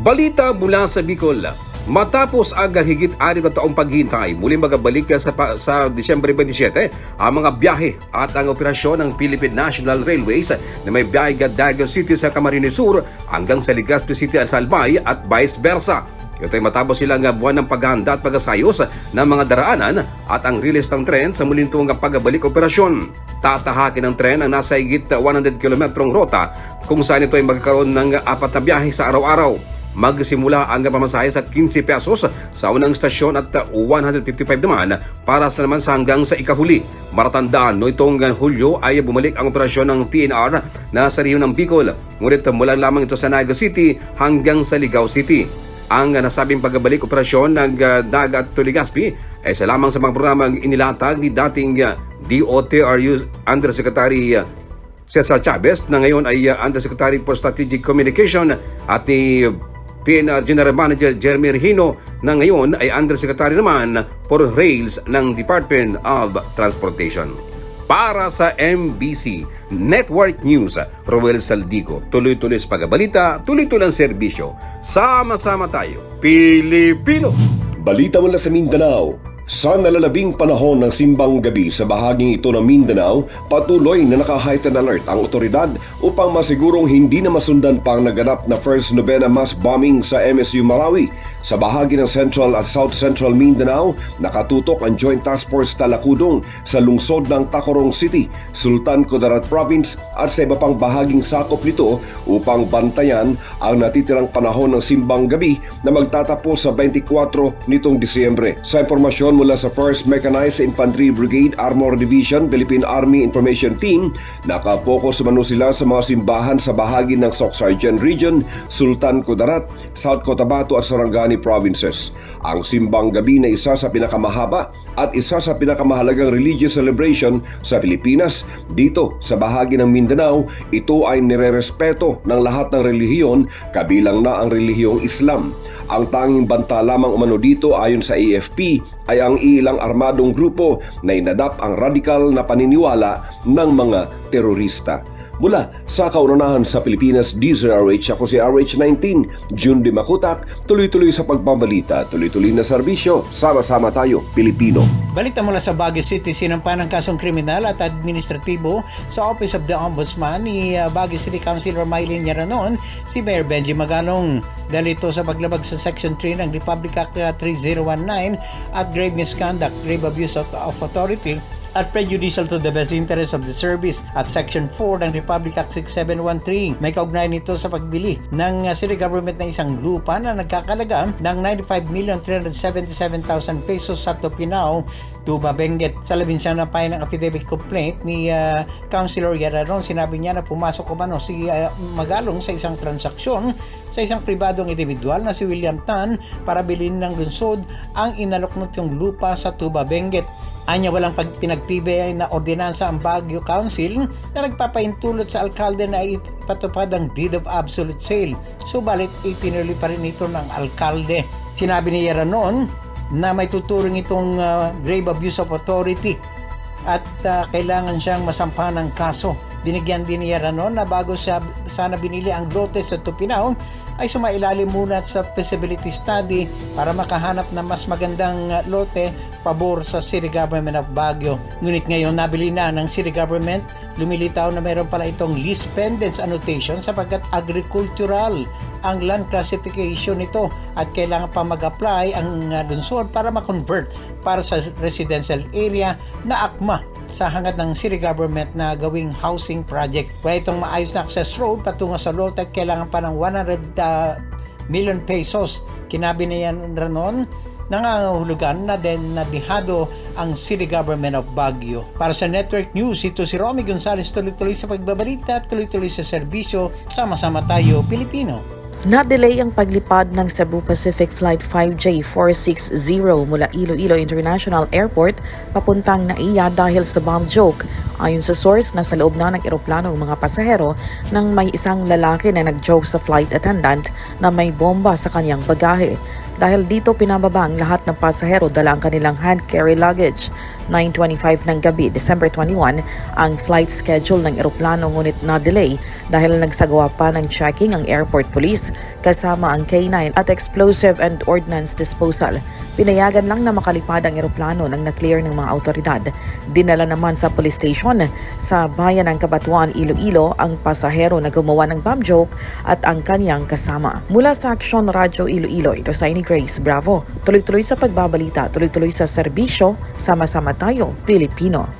Balita mula sa Bicol. Matapos ang higit anim na taong paghintay, muli magabalik sa, sa Disyembre 27 ang mga biyahe at ang operasyon ng Philippine National Railways na may biyahe Dago City sa Camarines Sur hanggang sa Legazpi City at Salbay at vice versa. Ito ay matapos silang buwan ng paghanda at pag-asayos ng mga daraanan at ang release ng tren sa muling tuwang pagbalik operasyon. Tatahakin ng tren ang nasa higit 100 kilometrong rota kung saan ito ay magkakaroon ng apat na biyahe sa araw-araw. Magsimula ang pamasahe sa 15 pesos sa unang istasyon at 155 naman para sa naman sa hanggang sa ikahuli. Maratandaan no itong Hulyo ay bumalik ang operasyon ng PNR na sa Rio ng Bicol. Ngunit mula lamang ito sa Naga City hanggang sa Ligao City. Ang nasabing pagbabalik operasyon ng uh, Dagat to Legazpi ay sa lamang sa mga programang inilatag ni dating uh, DOTRU Undersecretary uh, Cesar Chavez na ngayon ay uh, Undersecretary for Strategic Communication at ni PNR General Manager Jeremy Regino na ngayon ay Undersecretary naman for Rails ng Department of Transportation. Para sa MBC Network News, Roel Saldico, tuloy-tuloy sa pagabalita, tuloy-tuloy ang serbisyo. Sama-sama tayo, Pilipino! Balita mula sa Mindanao. Sa nalalabing panahon ng simbang gabi sa bahaging ito ng Mindanao, patuloy na naka-heightened alert ang otoridad upang masigurong hindi na masundan pang naganap na First Novena mass bombing sa MSU Marawi. Sa bahagi ng Central at South Central Mindanao, nakatutok ang Joint Task Force Talakudong sa lungsod ng Tacorong City, Sultan Kudarat Province at sa iba pang bahaging sakop nito upang bantayan ang natitirang panahon ng simbang gabi na magtatapos sa 24 nitong Disyembre. Sa impormasyon mula sa 1st Mechanized Infantry Brigade Armor Division Philippine Army Information Team, nakapokus mano sila sa mga simbahan sa bahagi ng Sok Sargent Region, Sultan Kudarat, South Cotabato at Sarangani Provinces. Ang simbang gabi na isa sa pinakamahaba at isa sa pinakamahalagang religious celebration sa Pilipinas. Dito sa bahagi ng Mindanao, ito ay nirerespeto ng lahat ng relihiyon kabilang na ang relihiyong Islam. Ang tanging banta lamang umano dito ayon sa AFP ay ang ilang armadong grupo na inadap ang radikal na paniniwala ng mga terorista. Mula sa kaunahan sa Pilipinas, DZRH ako si RH19, June Di Makutak, tuloy-tuloy sa pagbabalita, tuloy-tuloy na serbisyo, sama-sama tayo, Pilipino. Balita mula sa Baguio City, sinampa ng kasong kriminal at administratibo sa Office of the Ombudsman ni uh, Baguio City Councilor Mylene Yaranon, si Mayor Benji Magalong. Dahil ito sa paglabag sa Section 3 ng Republic Act uh, 3019 at grave misconduct, grave abuse of authority at prejudicial to the best interest of the service at Section 4 ng Republic Act 6713. May kaugnay nito sa pagbili ng uh, city government ng isang lupa na nagkakalaga ng 95,377,000 pesos sa Topinao, Tuba Benguet. Sa labing siya na payo ng affidavit complaint ni uh, Councilor Yararon, sinabi niya na pumasok umano si uh, Magalong sa isang transaksyon sa isang pribadong individual na si William Tan para bilhin ng lungsod ang inalok yung lupa sa Tuba Benguet. Anya walang pag pinagtibay na ordinansa ang Baguio Council na nagpapaintulot sa alkalde na ipatupad ang deed of absolute sale. Subalit ipinuli pa rin ito ng alkalde. Sinabi ni Yara noon na may tuturing itong uh, grave abuse of authority at uh, kailangan siyang masampahan ng kaso. Binigyan din ni Yara noon na bago siya sana binili ang lote sa Tupinao ay sumailalim muna sa feasibility study para makahanap ng mas magandang lote pabor sa City Government of Baguio. Ngunit ngayon nabili na ng City Government, lumilitaw na meron pala itong lease pendants annotation sapagkat agricultural ang land classification nito at kailangan pa mag-apply ang uh, lungsod para ma-convert para sa residential area na akma sa hangad ng city government na gawing housing project. Kaya itong maayos na access road patungo sa Lotec kailangan pa ng 100 uh, million pesos. Kinabi niya ranon nangangahulugan na din na dihado ang City Government of Baguio. Para sa Network News, ito si Romy Gonzales tuloy-tuloy sa pagbabalita at tuloy-tuloy sa serbisyo. Sama-sama tayo, Pilipino. Na-delay ang paglipad ng Cebu Pacific Flight 5J460 mula Iloilo International Airport papuntang Naiya dahil sa bomb joke. Ayon sa source, nasa loob na ng eroplano ang mga pasahero nang may isang lalaki na nag-joke sa flight attendant na may bomba sa kanyang bagahe. Dahil dito pinababa ang lahat ng pasahero dala ang kanilang hand carry luggage. 9.25 ng gabi, December 21, ang flight schedule ng eroplano ngunit na-delay dahil nagsagawa pa ng checking ang airport police kasama ang K-9 at Explosive and Ordnance Disposal. Pinayagan lang na makalipad ang eroplano nang na-clear ng mga autoridad. Dinala naman sa police station sa bayan ng Kabatuan, Iloilo ang pasahero na gumawa ng bomb joke at ang kanyang kasama. Mula sa Action Radio Iloilo, ito sa Grace Bravo. Tuloy-tuloy sa pagbabalita, tuloy-tuloy sa serbisyo, sama-sama tayo, Pilipino.